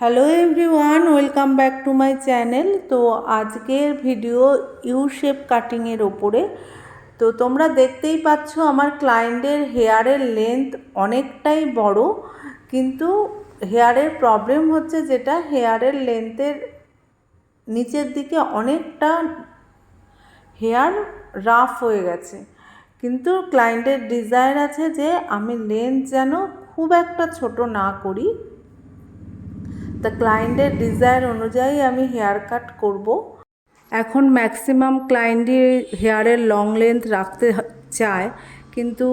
Hello everyone, welcome back to my channel. তো আজকের video you shape কাটিংয়ের ওপরে। তো তোমরা দেখতেই পাচ্ছ আমার ক্লায়েন্টের হেয়ারের লেন্থ অনেকটাই বড়, কিন্তু হেয়ারের প্রবলেম হচ্ছে যেটা, হেয়ারের লেন্থের নিচের দিকে অনেকটা হেয়ার রাফ হয়ে গেছে। কিন্তু ক্লায়েন্টের ডিজায়ার আছে যে, আমি লেন্থ যেন খুব একটা ছোট না করি। তা ক্লায়েন্টের ডিজায়ার অনুযায়ী আমি হেয়ার কাট করব। এখন ম্যাক্সিমাম ক্লায়েন্টই হেয়ারের লং লেন্থ রাখতে চায়, কিন্তু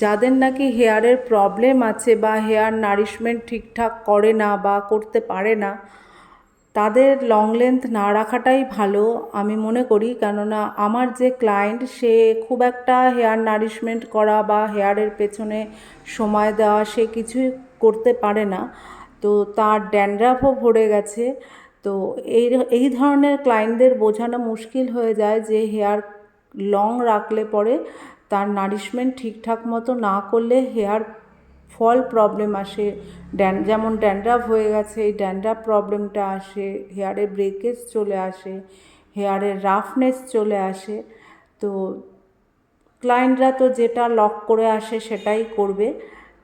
যাদের নাকি হেয়ারের প্রবলেম আছে বা হেয়ার নারিশমেন্ট ঠিকঠাক করে না বা করতে পারে না, তাদের লং লেন্থ না রাখাটাই ভালো আমি মনে করি। কেননা আমার যে ক্লায়েন্ট সে খুব একটা হেয়ার নারিশমেন্ট করা বা হেয়ারের পেছনে সময় দেওয়া সে কিছুই করতে পারে না। তো তার ড্যান্ড্রাফও ভরে গেছে। তো এই এই ধরনের ক্লায়েন্টদের বোঝানো মুশকিল হয়ে যায় যে হেয়ার লং রাখলে পরে তার নারিশমেন্ট ঠিকঠাক মতো না করলে হেয়ার ফল প্রবলেম আসে। ড্যান, যেমন ড্যান্ড্রাফ হয়ে গেছে, এই ড্যান্ড্রাফ প্রবলেমটা আসে হেয়ারে ব্রেকেজ চলে আসে হেয়ারের রাফনেস চলে আসে। তো ক্লায়েন্টরা তো যেটা লক করে আসে সেটাই করবে।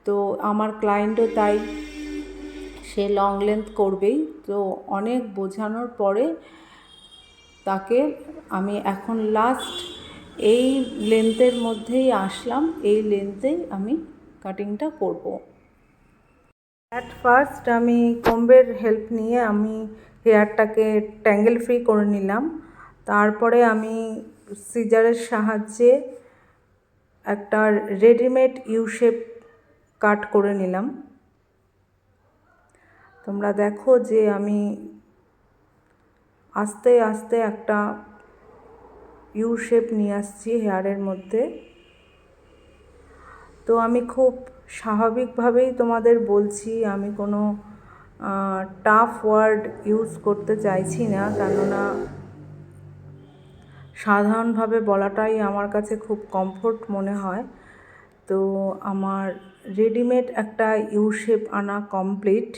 তো আমার ক্লায়েন্টও তাই। সে লং লেন্থ করবেই। তো অনেক বোঝানোর পরে তাকে আমি এখন লাস্ট এই লেন্থের মধ্যেই আসলাম। এই লেন্থেই আমি কাটিংটা করব। অ্যাট ফার্স্ট আমি কম্বের হেল্প নিয়ে আমি হেয়ারটাকে ট্যাঙ্গেল ফ্রি করে নিলাম। তারপরে আমি সিজারের সাহায্যে একটা রেডিমেড ইউ শেপ কাট করে নিলাম। তোমরা দেখো যে আমি আস্তে আস্তে একটা ইউ শেপ নিয়ে আসছি হেয়ারের মধ্যে। তো আমি খুব স্বাভাবিকভাবেই তোমাদের বলছি, আমি কোনো টাফ ওয়ার্ড ইউজ করতে চাইছি না, কেননা সাধারণভাবে বলাটাই আমার কাছে খুব কমফোর্ট মনে হয়। তো আমার রেডিমেড একটা ইউ শেপ আনা কমপ্লিট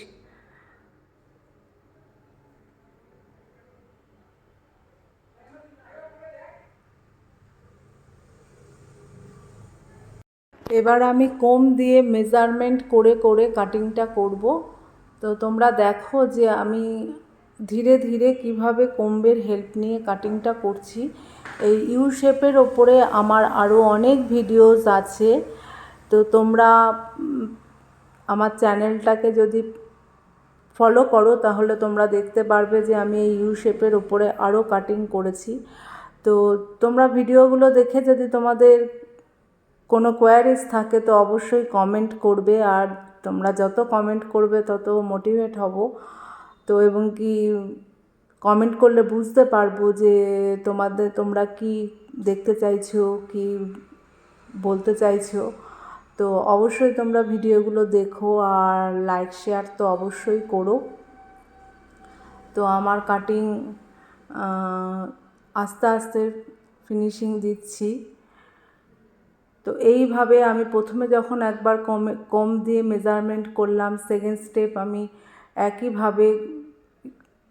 এবার আমি কোম দিয়ে মেজারমেন্ট করে করে কাটিংটা করব। তো তোমরা দেখো যে আমি ধীরে ধীরে কীভাবে কোম্বের হেল্প নিয়ে কাটিংটা করছি। এই ইউ শেপের ওপরে আমার আরও অনেক ভিডিওস আছে। তো তোমরা আমার চ্যানেলটাকে যদি ফলো করো, তাহলে তোমরা দেখতে পারবে যে আমি এই ইউ শেপের ওপরে আরও কাটিং করেছি। তো তোমরা ভিডিওগুলো দেখে যদি তোমাদের কোনো কোয়ারিজ থাকে তো অবশ্যই কমেন্ট করবে আর তোমরা যত কমেন্ট করবে তত মোটিভেট হব। তো এবং কি কমেন্ট করলে বুঝতে পারব যে তোমাদের, তোমরা কি দেখতে চাইছো, কি বলতে চাইছো। তো অবশ্যই তোমরা ভিডিওগুলো দেখো আর লাইক শেয়ার তো অবশ্যই করো। তো আমার কাটিং আস্তে আস্তে ফিনিশিং দিচ্ছি। তো এইভাবে আমি প্রথমে যখন একবার কমে, কম দিয়ে মেজারমেন্ট করলাম সেকেন্ড স্টেপ আমি একইভাবে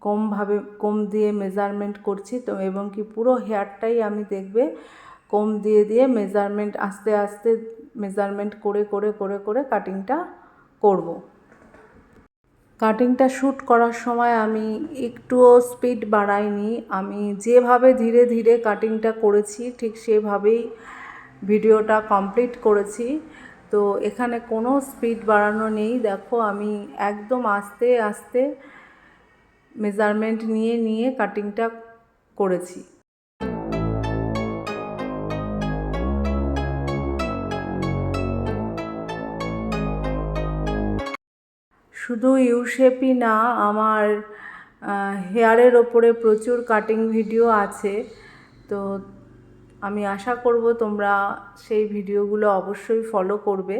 কমভাবে, কম দিয়ে মেজারমেন্ট করছি, তো এবং কি পুরো হেয়ারটাই আমি দেখবে কম দিয়ে দিয়ে মেজারমেন্ট আস্তে আস্তে মেজারমেন্ট করে করে করে করে কাটিংটা করব। কাটিংটা শ্যুট করার সময় আমি একটুও স্পিড বাড়াইনি। আমি যেভাবে ধীরে ধীরে কাটিংটা করেছি, ঠিক সেভাবেই ভিডিওটা কমপ্লিট করেছি। তো এখানে কোনো স্পিড বাড়ানো নেই। দেখো আমি একদম আস্তে আস্তে মেজারমেন্ট নিয়ে নিয়ে কাটিংটা করেছি। শুধু ইউ শেপই না, আমার হেয়ারের ওপরে প্রচুর কাটিং ভিডিও আছে। তো আমি আশা করব তোমরা সেই ভিডিওগুলো অবশ্যই ফলো করবে।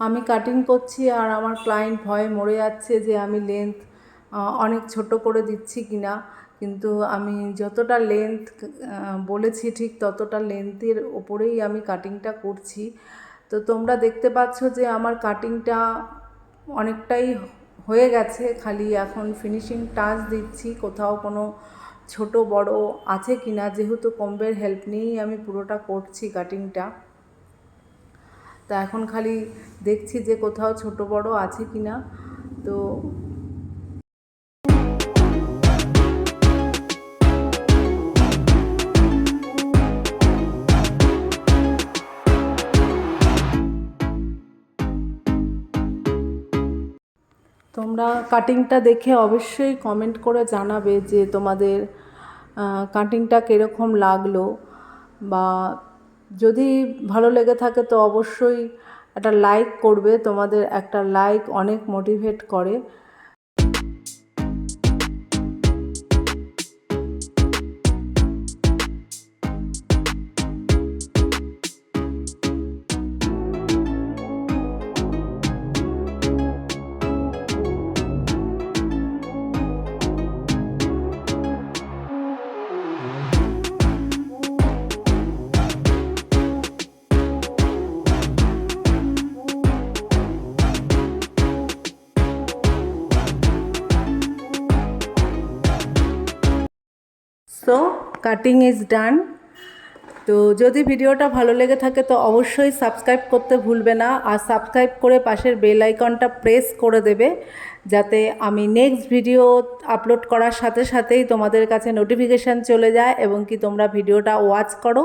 আমি কাটিং করছি আর আমার ক্লায়েন্ট ভয়ে মরে যাচ্ছে যে আমি লেন্থ অনেক ছোট করে দিচ্ছি কিনা। কিন্তু আমি যতটা লেন্থ বলেছি ঠিক ততটা লেন্থের ওপরেই আমি কাটিংটা করছি। তো তোমরা দেখতে পাচ্ছ যে আমার কাটিংটা অনেকটাই হয়ে গেছে, খালি এখন ফিনিশিং টাচ দিচ্ছি, কোথাও কোনো ছোট বড় আছে কি না যেহেতু কম্বের হেল্প নিয়েই আমি পুরোটা করছি কাটিংটা তা এখন খালি দেখছি যে কোথাও ছোট বড় আছে কি না তো তোমরা কাটিংটা দেখে অবশ্যই কমেন্ট করে জানাবে যে তোমাদের কাটিংটা কীরকম লাগল বা যদি ভালো লেগে থাকে তো অবশ্যই একটা লাইক করবে। তোমাদের একটা লাইক অনেক মোটিভেট করে। সো কাটিং ইজ ডান তো যদি ভিডিওটা ভালো লেগে থাকে, তো অবশ্যই সাবস্ক্রাইব করতে ভুলবে না। আর সাবস্ক্রাইব করে পাশের বেল আইকনটা প্রেস করে দেবে, যাতে আমি নেক্সট ভিডিও আপলোড করার সাথে সাথেই তোমাদের কাছে নোটিফিকেশান চলে যায় এবং কি তোমরা ভিডিওটা ওয়াচ করো।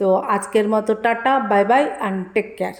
তো আজকের মতো tata bye bye and take care